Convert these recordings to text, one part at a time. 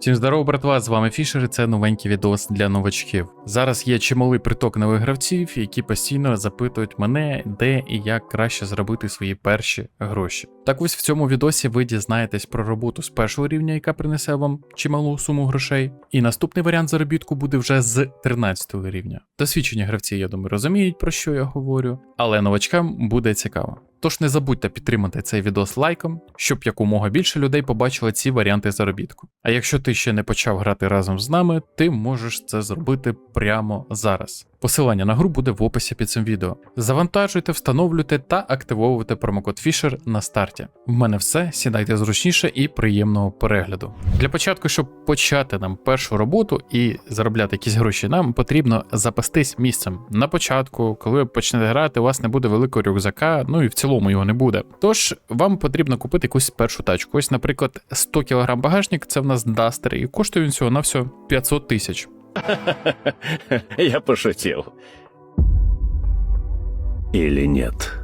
Всім здорово, братва, з вами Фішер, і це новенький відос для новачків. Зараз є чималий приток нових гравців, які постійно запитують мене, де і як краще зробити свої перші гроші. Так ось в цьому відосі ви дізнаєтесь про роботу з першого рівня, яка принесе вам чималу суму грошей. І наступний варіант заробітку буде вже з 13 рівня. Досвідчені гравці, я думаю, розуміють, про що я говорю, але новачкам буде цікаво. Тож не забудьте підтримати цей відос лайком, щоб якомога більше людей побачили ці варіанти заробітку. А якщо ти ще не почав грати разом з нами, ти можеш це зробити прямо зараз. Посилання на гру буде в описі під цим відео. Завантажуйте, встановлюйте та активовуйте промокод Fisher на старті. В мене все, сідайте зручніше і приємного перегляду. Для початку, щоб почати нам першу роботу і заробляти якісь гроші, нам потрібно запастись місцем. На початку, коли ви почнете грати, у вас не буде великого рюкзака, ну і в цілому його не буде. Тож вам потрібно купити якусь першу тачку. Ось, наприклад, 100 кг багажник, це в нас Duster, і коштує він всього на все 500 тисяч. Я пошутил. Или нет?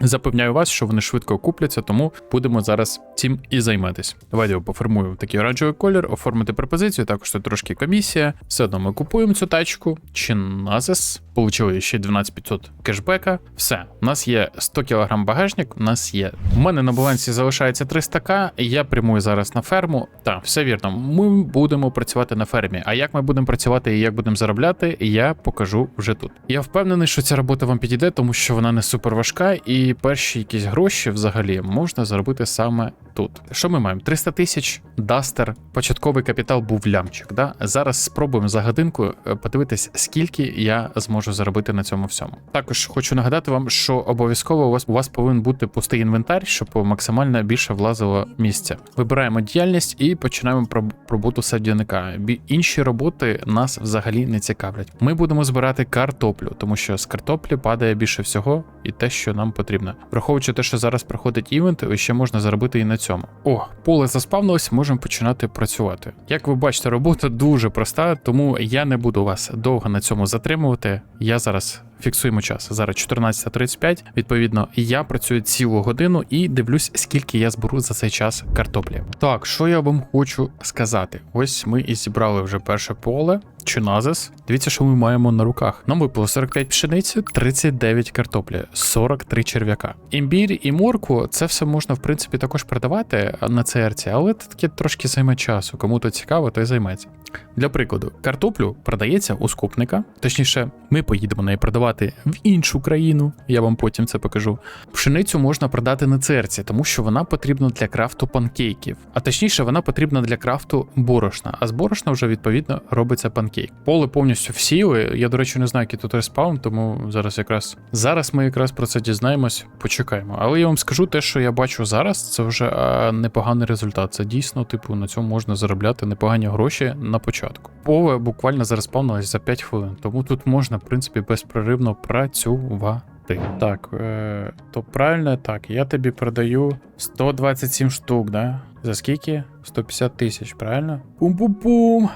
Запевняю вас, що вони швидко купляться, тому будемо зараз цим і займатися. Давайте я поформую такий оранжевий колір, оформити пропозицію, також тут трошки комісія. Все одно ми купуємо цю тачку. Чиназис. Получили ще 12500 кешбека. Все, у нас є 100 кг багажник, у нас є. У мене на балансі залишається 300к, я прямую зараз на ферму. Так, все вірно, ми будемо працювати на фермі. А як ми будемо працювати і як будемо заробляти, я покажу вже тут. Я впевнений, що ця робота вам підійде, тому що вона не супер важка, і перші якісь гроші взагалі можна заробити саме тут. Що ми маємо? 300 тисяч, дастер, початковий капітал був лямчик. Да? Зараз спробуємо за годинку е, подивитись, скільки я зможу заробити на цьому всьому. Також хочу нагадати вам, що обов'язково у вас у вас повинен бути пустий інвентар, щоб максимально більше влазило місця. Вибираємо діяльність і починаємо роботу садівника. Інші роботи нас взагалі не цікавлять. Ми будемо збирати картоплю, тому що з картоплі падає більше всього і те, що нам потрібно. Враховуючи те, що зараз проходить івент, ще можна заробити і на цьому. О, поле заспавнилось, можемо починати працювати. Як ви бачите, робота дуже проста, тому я не буду вас довго на цьому затримувати. Я зараз фіксуємо час. Зараз 14.35. Відповідно, я працюю цілу годину і дивлюсь, скільки я зберу за цей час картоплі. Так, що я вам хочу сказати? Ось ми і зібрали вже перше поле. Чиназис. Дивіться, що ми маємо на руках. Нам випало 45 пшениці, 39 картоплі, 43 черв'яка. Імбір і морку це все можна, в принципі, також продавати на CRC, але це таке трошки займе часу. Кому то цікаво, той займеться. Для прикладу, картоплю продається у скупника, точніше, ми поїдемо неї продавати в іншу країну, я вам потім це покажу. Пшеницю можна продати на церці, тому що вона потрібна для крафту панкейків, а точніше, вона потрібна для крафту борошна, а з борошна вже відповідно робиться панкейк. Поле повністю всіли. Я, до речі, не знаю, який тут респаун, тому зараз якраз зараз ми якраз про це дізнаємось, почекаємо. Але я вам скажу те, що я бачу зараз, це вже непоганий результат. Це дійсно, типу, на цьому можна заробляти непогані гроші на початку. Поле буквально зареспавнилось за 5 хвилин, тому тут можна, в принципі, безпроривно працювати. Так, е, то правильно так, я тобі продаю 127 штук, да? За скільки? 150 тисяч, правильно? Пум-пум-пум.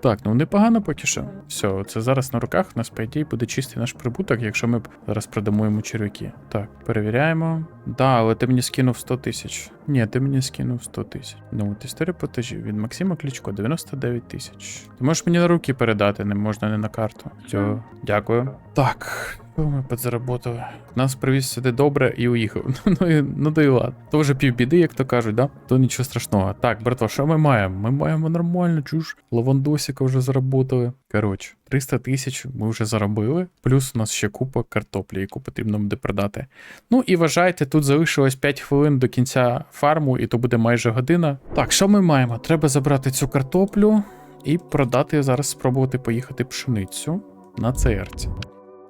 Так, ну непогано поки що. Все, це зараз на руках у нас, по ідеї, буде чистий наш прибуток, якщо ми зараз продамо йому черв'яки. Так, перевіряємо. Да, але ти мені скинув 100 тисяч. Ні, ти мені скинув 100 тисяч. Ну, от історія платежів від Максима Клічко 99 тисяч. Ти можеш мені на руки передати, не можна не на карту. Все, дякую. Так. Ми підзаработали. Нас привіз сюди добре і уїхав. Ну і ну да і ладно. То вже півбіди, як то кажуть, да? То нічого страшного. Так, братва, що ми маємо? Ми маємо нормально, чуж. Лавандосика вже заработали. Коротше, 300 тисяч ми вже заробили. Плюс у нас ще купа картоплі, яку потрібно буде продати. Ну і вважайте, тут залишилось 5 хвилин до кінця фарму, і то буде майже година. Так, що ми маємо? Треба забрати цю картоплю і продати зараз, спробувати поїхати пшеницю на ЦРці.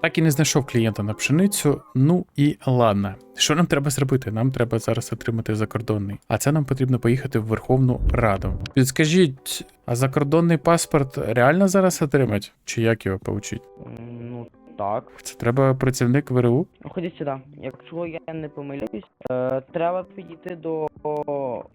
Так і не знайшов клієнта на пшеницю. Ну і ладно. Що нам треба зробити? Нам треба зараз отримати закордонний. А це нам потрібно поїхати в Верховну Раду. Підскажіть, а закордонний паспорт реально зараз отримати? Чи як його получить? Ну так. Це треба працівник ВРУ? Ходіть сюди. Якщо я не помиляюсь, е, треба підійти до.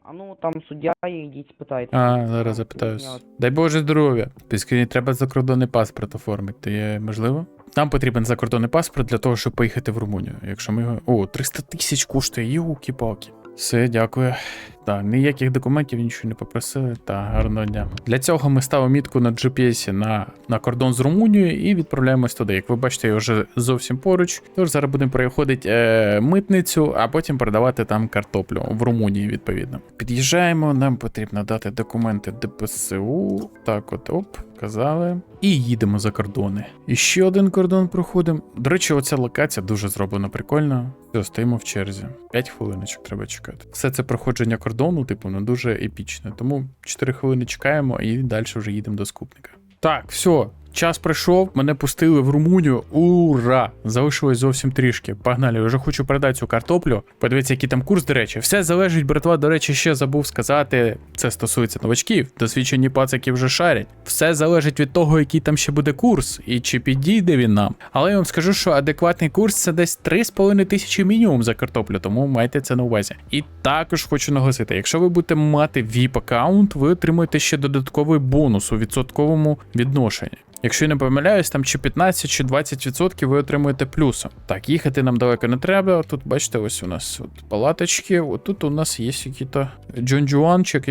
А ну там суддя і йдіть спитайте. А, зараз запитаюсь. Дай Боже здоров'я. Підскажіть, треба закордонний паспорт оформити. Є можливо? Нам потрібен закордонний паспорт для того, щоб поїхати в Румунію. Якщо ми його. О, 300 тисяч коштує, юки-палки. Все, дякую. Так, ніяких документів нічого не попросили. Та гарного дня. Для цього ми ставимо мітку на GPS на, на кордон з Румунією і відправляємось туди. Як ви бачите, я вже зовсім поруч. Тож зараз будемо переходити е, митницю, а потім продавати там картоплю в Румунії, відповідно. Під'їжджаємо, нам потрібно дати документи ДПСУ. Так, от оп, казали. І їдемо за кордони. І ще один кордон проходимо. До речі, оця локація дуже зроблена прикольно. Все, стоїмо в черзі. 5 хвилиночок треба чекати. Все це проходження кордону, типу, не дуже епічне. Тому 4 хвилини чекаємо і далі вже їдемо до скупника. Так, все. Час прийшов, мене пустили в Румунію. Ура! Залишилось зовсім трішки. Погнали, вже хочу продати цю картоплю. Подивіться, який там курс, до речі. Все залежить, братва, до речі, ще забув сказати. Це стосується новачків. Досвідчені пацаки вже шарять. Все залежить від того, який там ще буде курс, і чи підійде він нам. Але я вам скажу, що адекватний курс це десь 3,5 тисячі мінімум за картоплю, тому майте це на увазі. І також хочу наголосити: якщо ви будете мати VIP аккаунт, ви отримуєте ще додатковий бонус у відсотковому відношенні. Якщо я не помиляюсь, там чи 15, чи 20% ви отримуєте плюсом. Так, їхати нам далеко не треба. Тут, бачите, ось у нас от палаточки. От тут у нас є який-то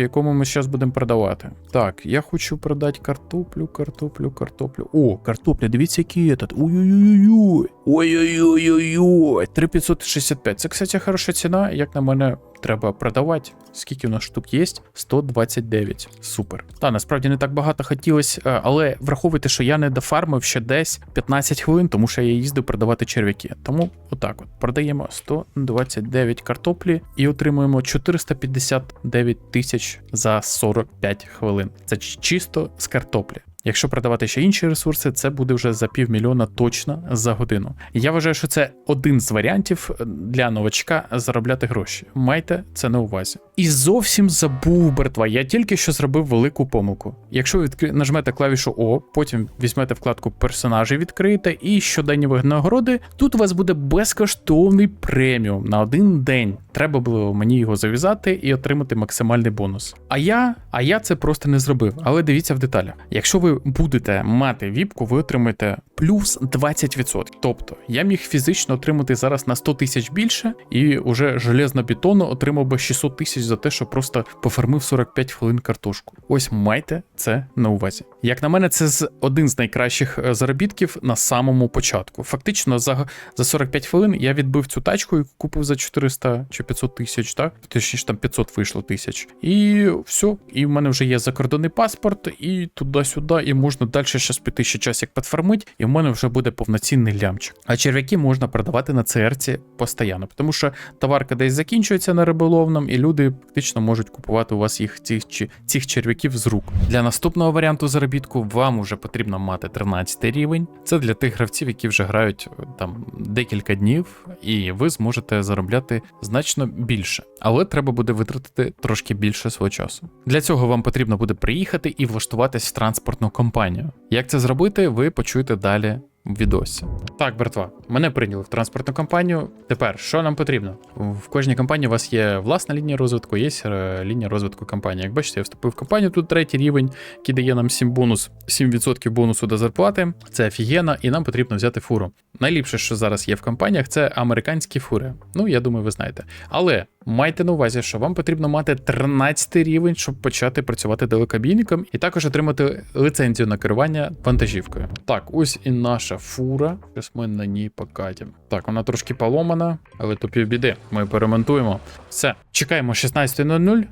якому ми зараз будемо продавати. Так, я хочу продати картоплю, картоплю, картоплю. О, картопля, дивіться, який этот. Ой-ой-ой-ой. Ой-ой-ой-ой-ой. 3565. Це, кстати, хороша ціна, як на мене. Треба продавати. Скільки у нас штук є? 129. Супер. Та насправді не так багато хотілося, е, але враховуйте, що я не дофармив ще десь 15 хвилин, тому що я їздив продавати черв'яки. Тому отак от продаємо 129 картоплі і отримуємо 459 тисяч за 45 хвилин. Це чисто з картоплі. Якщо продавати ще інші ресурси, це буде вже за півмільйона точно за годину. Я вважаю, що це один з варіантів для новачка заробляти гроші. Майте це на увазі. І зовсім забув братва. Я тільки що зробив велику помилку. Якщо ви відкри... нажмете клавішу О, потім візьмете вкладку персонажі, відкриєте і щоденні винагороди, тут у вас буде безкоштовний преміум на один день. Треба було мені його зав'язати і отримати максимальний бонус. А я, а я це просто не зробив. Але дивіться в деталях. Якщо ви будете мати віпку, ви отримаєте плюс 20%. Тобто я міг фізично отримати зараз на 100 тисяч більше, і уже железно бетону отримав би 600 тисяч за те, що просто пофармив 45 хвилин картошку. Ось майте це на увазі. Як на мене, це один з найкращих е, заробітків на самому початку. Фактично, за, за 45 хвилин я відбив цю тачку і купив за 400 чи 500 тисяч, так? Точніше, там 500 вийшло тисяч. І все. І в мене вже є закордонний паспорт, і туди-сюди, і можна далі щас піти ще час як підфармить, і в мене вже буде повноцінний лямчик. А черв'яки можна продавати на ЦРці постійно, тому що товарка десь закінчується на риболовному, і люди фактично можуть купувати у вас їх цих, чи- цих черв'яків з рук. Для наступного варіанту заробітку вам вже потрібно мати 13 рівень. Це для тих гравців, які вже грають е, там декілька днів, і ви зможете заробляти значно більше. Але треба буде витратити трошки більше свого часу. Для цього вам потрібно буде приїхати і влаштуватись в транспортну компанію. Як це зробити, ви почуєте далі відосі. Так, братва, мене прийняли в транспортну компанію. Тепер що нам потрібно? В кожній компанії у вас є власна лінія розвитку, є е, лінія розвитку компанії. Як бачите, я вступив в компанію, тут третій рівень, який дає нам 7 бонус, 7% бонусу до зарплати. Це офігенно, і нам потрібно взяти фуру. Найліпше, що зараз є в компаніях, це американські фури. Ну, я думаю, ви знаєте. Але майте на увазі, що вам потрібно мати 13 рівень, щоб почати працювати далекобійником, і також отримати лицензію на керування вантажівкою. Так, ось і наша фура. Зараз ми на ній покатимо. Так, вона трошки поломана, але то півбіди. Ми перемонтуємо. Все, чекаємо 16.00.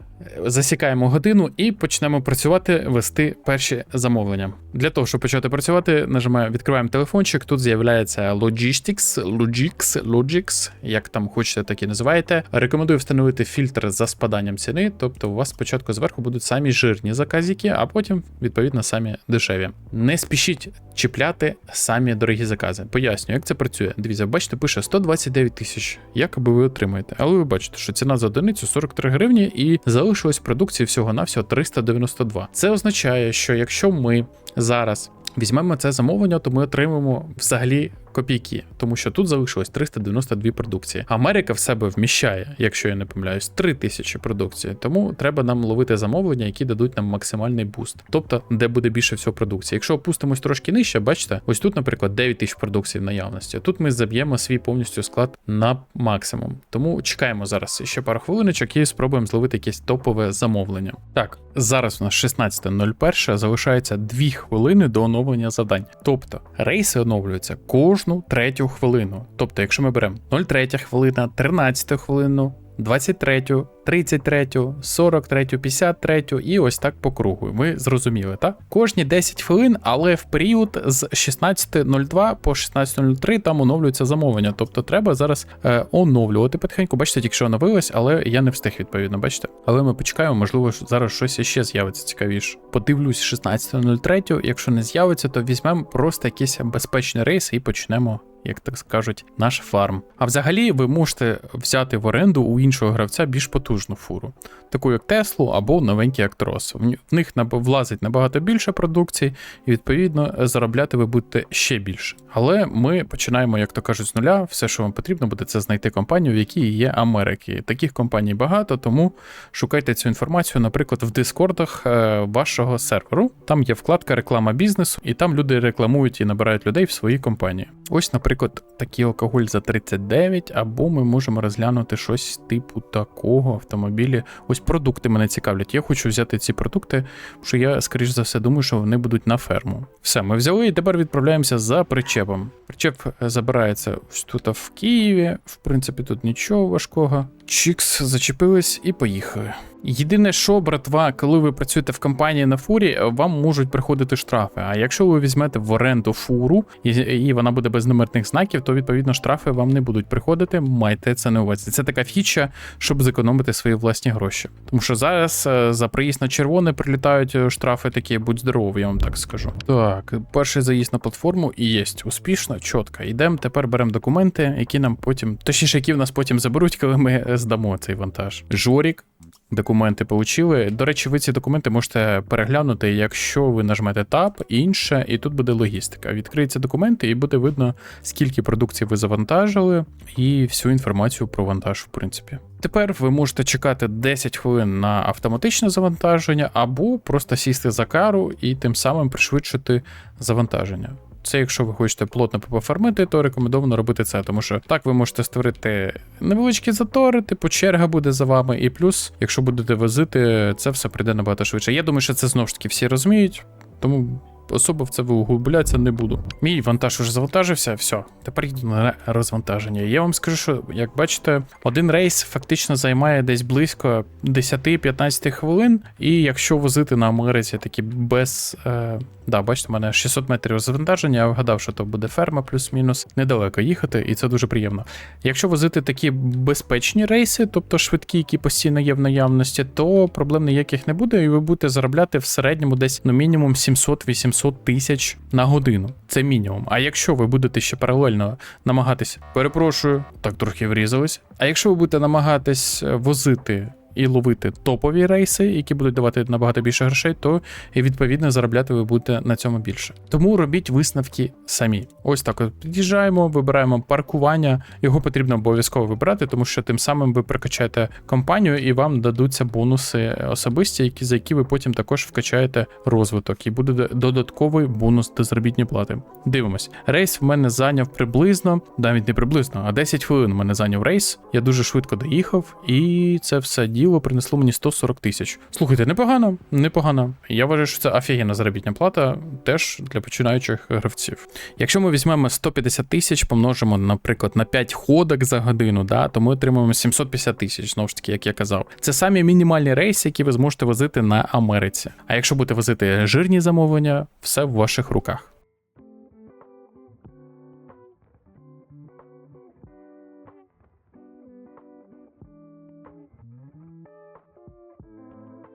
Засікаємо годину і почнемо працювати, вести перші замовлення. Для того, щоб почати працювати, нажимаємо, відкриваємо телефончик. Тут з'являється Logistics, Logix, Logix, як там хочете, так і називаєте. Рекомендую встановити фільтр за спаданням ціни. Тобто, у вас спочатку зверху будуть самі жирні заказики, а потім, відповідно, самі дешеві. Не спішіть чіпляти самі дорогі закази. Поясню, як це працює. Дивіться, бачите, пише 129 тисяч, якоби ви отримаєте. Але ви бачите, що ціна за одиницю 43 гривні і залишилось продукції всього-навсього 392. Це означає, що якщо ми зараз візьмемо це замовлення, то ми отримаємо взагалі копійки, тому що тут залишилось 392 продукції. Америка в себе вміщає, якщо я не помиляюсь, 3000 продукції. Тому треба нам ловити замовлення, які дадуть нам максимальний буст. Тобто, де буде більше всього продукції. Якщо опустимось трошки нижче, бачите, ось тут, наприклад, 9000 продукцій в наявності. Тут ми заб'ємо свій повністю склад на максимум. Тому чекаємо зараз ще пару хвилиночок і спробуємо зловити якесь топове замовлення. Так, зараз у нас 16.01, залишається 2 хвилини до оновлення завдань. Тобто рейси оновлюються кожну третю хвилину. Тобто, якщо ми беремо 03 хвилина, 13 хвилину. 23, 33, 43, 53 і ось так по кругу. Ви зрозуміли, так? Кожні 10 хвилин, але в період з 16.02 по 16.03 там оновлюється замовлення. Тобто треба зараз е, оновлювати потихеньку. Бачите, тільки що оновилось, але я не встиг відповідно, бачите. Але ми почекаємо, можливо, зараз щось ще з'явиться цікавіше. Подивлюсь 16.03, якщо не з'явиться, то візьмемо просто якийсь безпечний рейс і почнемо як так скажуть, наш фарм. А взагалі ви можете взяти в оренду у іншого гравця більш потужну фуру, таку як Теслу або новенький Актрос. В них влазить набагато більше продукції, і відповідно заробляти ви будете ще більше. Але ми починаємо, як то кажуть, з нуля. Все, що вам потрібно буде, це знайти компанію, в якій є Америки. Таких компаній багато, тому шукайте цю інформацію, наприклад, в дискордах е, вашого серверу. Там є вкладка реклама бізнесу, і там люди рекламують і набирають людей в свої компанії. Ось, наприклад, такий алкоголь за 39, або ми можемо розглянути щось типу такого автомобілі. Ось продукти мене цікавлять. Я хочу взяти ці продукти, що я, скоріш за все, думаю, що вони будуть на ферму. Все, ми взяли і тепер відправляємося за причепом. Причеп е, забирається тут в Києві. В принципі, тут нічого важкого. Чікс, зачепились і поїхали. Єдине, що, братва, коли ви працюєте в компанії на фурі, вам можуть приходити штрафи. А якщо ви візьмете в оренду фуру і, вона буде без номерних знаків, то відповідно штрафи вам не будуть приходити. Майте це на увазі. Це така фіча, щоб зекономити свої власні гроші. Тому що зараз е, за проїзд на червоне прилітають е, штрафи такі, будь здоровий, я вам так скажу. Так, перший заїзд на платформу і є успішно, чітко. Йдемо, тепер беремо документи, які нам потім, точніше, які в нас потім заберуть, коли ми е, здамо цей вантаж. Жорік, Документи получили. До речі, ви ці документи можете переглянути, якщо ви нажмете Tab, інше, і тут буде логістика. Відкриються документи, і буде видно, скільки продукції ви завантажили, і всю інформацію про вантаж, в принципі. Тепер ви можете чекати 10 хвилин на автоматичне завантаження, або просто сісти за кару і тим самим пришвидшити завантаження. Це якщо ви хочете плотно пофармити, то рекомендовано робити це, тому що так ви можете створити невеличкі затори, типу черга буде за вами, і плюс, якщо будете возити, це все прийде набагато швидше. Я думаю, що це знову ж таки всі розуміють, тому особо в це углублятися не буду. Мій вантаж уже завантажився, все. Тепер йду на розвантаження. Я вам скажу, що як бачите, один рейс фактично займає десь близько 10-15 хвилин. І якщо возити на Америці такі без. Е, да, бачите, у мене 600 метрів завантаження, я вгадав, що то буде ферма плюс-мінус, недалеко їхати, і це дуже приємно. Якщо возити такі безпечні рейси, тобто швидкі, які постійно є в наявності, то проблем ніяких не буде, і ви будете заробляти в середньому десь ну, мінімум 700-800 тисяч на годину. Це мінімум. А якщо ви будете ще паралельно намагатись, перепрошую, так трохи врізались. А якщо ви будете намагатись е, возити. І ловити топові рейси, які будуть давати набагато більше грошей, то і відповідно заробляти ви будете на цьому більше. Тому робіть висновки самі. Ось так от під'їжджаємо, вибираємо паркування. Його потрібно обов'язково вибрати, тому що тим самим ви прокачаєте компанію і вам дадуться бонуси особисті, які за які ви потім також вкачаєте розвиток, і буде додатковий бонус до заробітної плати. Дивимось, рейс в мене зайняв приблизно, навіть не приблизно, а 10 хвилин в мене зайняв рейс. Я дуже швидко доїхав, і це все діло принесло мені 140 тисяч. Слухайте, непогано, непогано. Я вважаю, що це офігенна заробітна плата теж для починаючих гравців. Якщо ми візьмемо 150 тисяч, помножимо, наприклад, на 5 ходок за годину, да, то ми отримаємо 750 тисяч, знову ж таки, як я казав. Це самі мінімальні рейси, які ви зможете возити на Америці. А якщо будете возити жирні замовлення, все в ваших руках.